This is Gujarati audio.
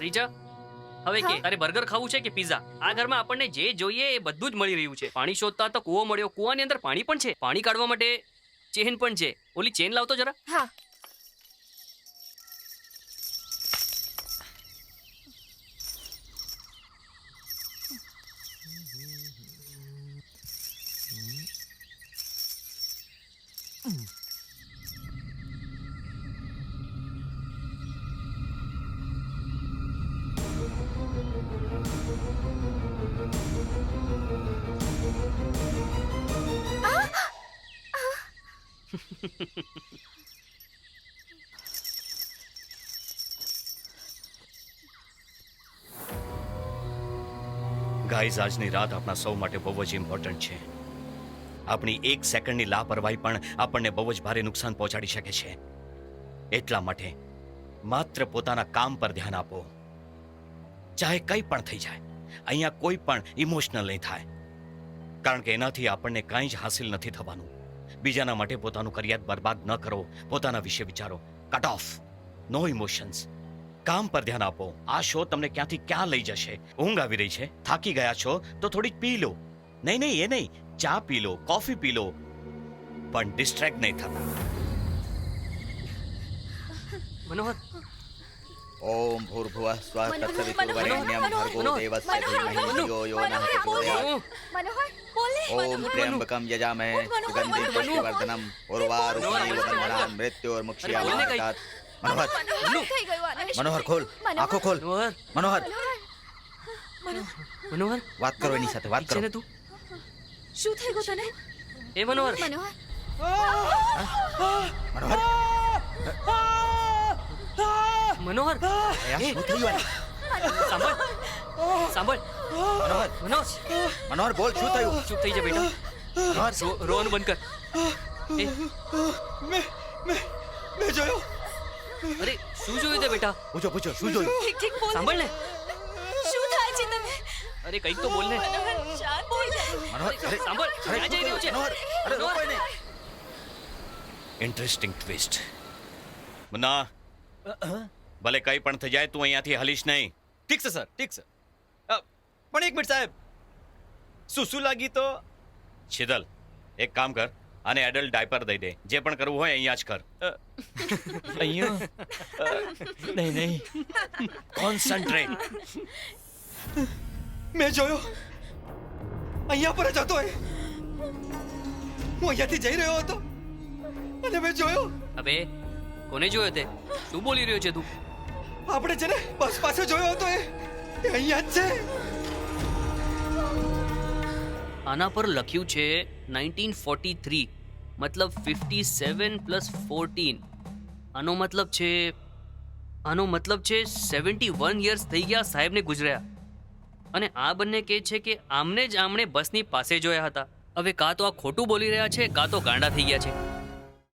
રીજા હવે કે? તારે બર્ગર ખાવું છે કે પિઝા? આ ઘરમાં આપણને જે જોઈએ એ બધું જ મળી રહ્યું છે. પાણી શોધતા તો કૂવો મળ્યો. કૂવાની અંદર પાણી પણ છે. પાણી કાઢવા માટે ચેન પણ છે. ઓલી ચેન લાવતો જરા. હા. ગાઈઝ, આજની રાત આપણા સૌ માટે બહુ જ ઇમ્પોર્ટન્ટ છે. આપણી એક સેકન્ડની લાપરવાહી પણ આપણને બહુ જ ભારે નુકસાન પહોંચાડી શકે છે. એટલા માટે માત્ર પોતાના કામ પર ધ્યાન આપો. ચાહે કંઈ પણ થઈ જાય, અહીંયા કોઈ પણ ઇમોશનલ નહીં થાય. કારણ કે એનાથી આપણને કાંઈ જ હાસિલ નથી થવાનું. બીજાના માટે પોતાનું કરિયર બરબાદ ન કરો, પોતાના વિશે વિચારો. કટ ઓફ નો ઇમોશન્સ કામ પર ધ્યાન આપો. આ શો તમને ક્યાંથી ક્યાં લઈ જશે? ઊંઘ આવી રહી છે? થાકી ગયા છો? તો થોડીક પી લો. નહીં નહીં, એ નહીં. ચા પી લો, કોફી પી લો. પણ ડિસ્ટ્રેક્ટ નહીં થતા. મનોહર ઓમ ભૂર્ભુવઃ સ્વઃ મનોહર, તત્સવિતુર્વરેણ્યં ભર્ગો મનોહર, દેવસ્ય મનોહર, ધીમહિ ધિયો યો નઃ બોલે. ઓમ ત્ર્યંબકમ યજામહે સુગંધિ પુષ્ટિવર્ધનમ ઉર્વારુકમિવ બોલને મૃત્યોર્મુક્ષ્યામાતાત મનોહર. મનોહર ખોલ. આંખો ખોલ. મનોહર. મનોહર. વાત કરો એની સાથે વાત કરો. તું. શું થઈ ગયું તને? એ મનોહર. મનોહર. મનોહર શું થયું? સાંભળ સાંભળ મનોહર મનોજ મનોહર બોલ શું થયું ચૂપ થઈ જા બેટા રોવાનું બંધ કર એ, મેં જોયો અરે શું જોયું તે બેટા પૂછો પૂછો શું જોયું ઠીક ઠીક બોલ સાંભળ ને શું થાય છે તમે અરે કંઈક તો બોલ ને મનોહર અરે સાંભળ અરે ક્યાં જઈ રહ્યું છે મનોહર અરે રોકો ને ઇન્ટરેસ્ટિંગ ટ્વિસ્ટ મુન્ના ભલે કંઈ પણ થઈ જાય તું અહીંયાથી હલીશ નહીં. ઠીક છે સર ઠીક છે. પણ એક મિનિટ સાહેબ. શું શું લાગી તો? છેદલ એક કામ કર અને એડલ્ટ ડાયપર દઈ દે. જે પણ કરવું હોય અહીંયા જ કર. અહીંયા? નહીં નહીં. કોન્સન્ટ્રેટ મેં જોયો. અહીંયા પર જ હતો એ. હું અહીંયાથી જઈ રહ્યો હતો. અને મેં જોયો. અબે કોને જોયો તે? શું બોલી રહ્યો છે તું? આપણે છે ને બસ પાસે જોયો હતો એ. અહીંયા જ છે. આના પર લખ્યું છે 1943 મતલબ 57 પ્લસ 14 આનો મતલબ છે, આનો મતલબ છે 71 યર્સ થઈ ગયા સાહેબને ગુજર્યા. અને આ બંને કહે છે કે આમને જ આમણે બસની પાસે જોયા હતા. હવે કાં તો આ ખોટું બોલી રહ્યા છે, કાં તો ગાંડા થઈ ગયા છે.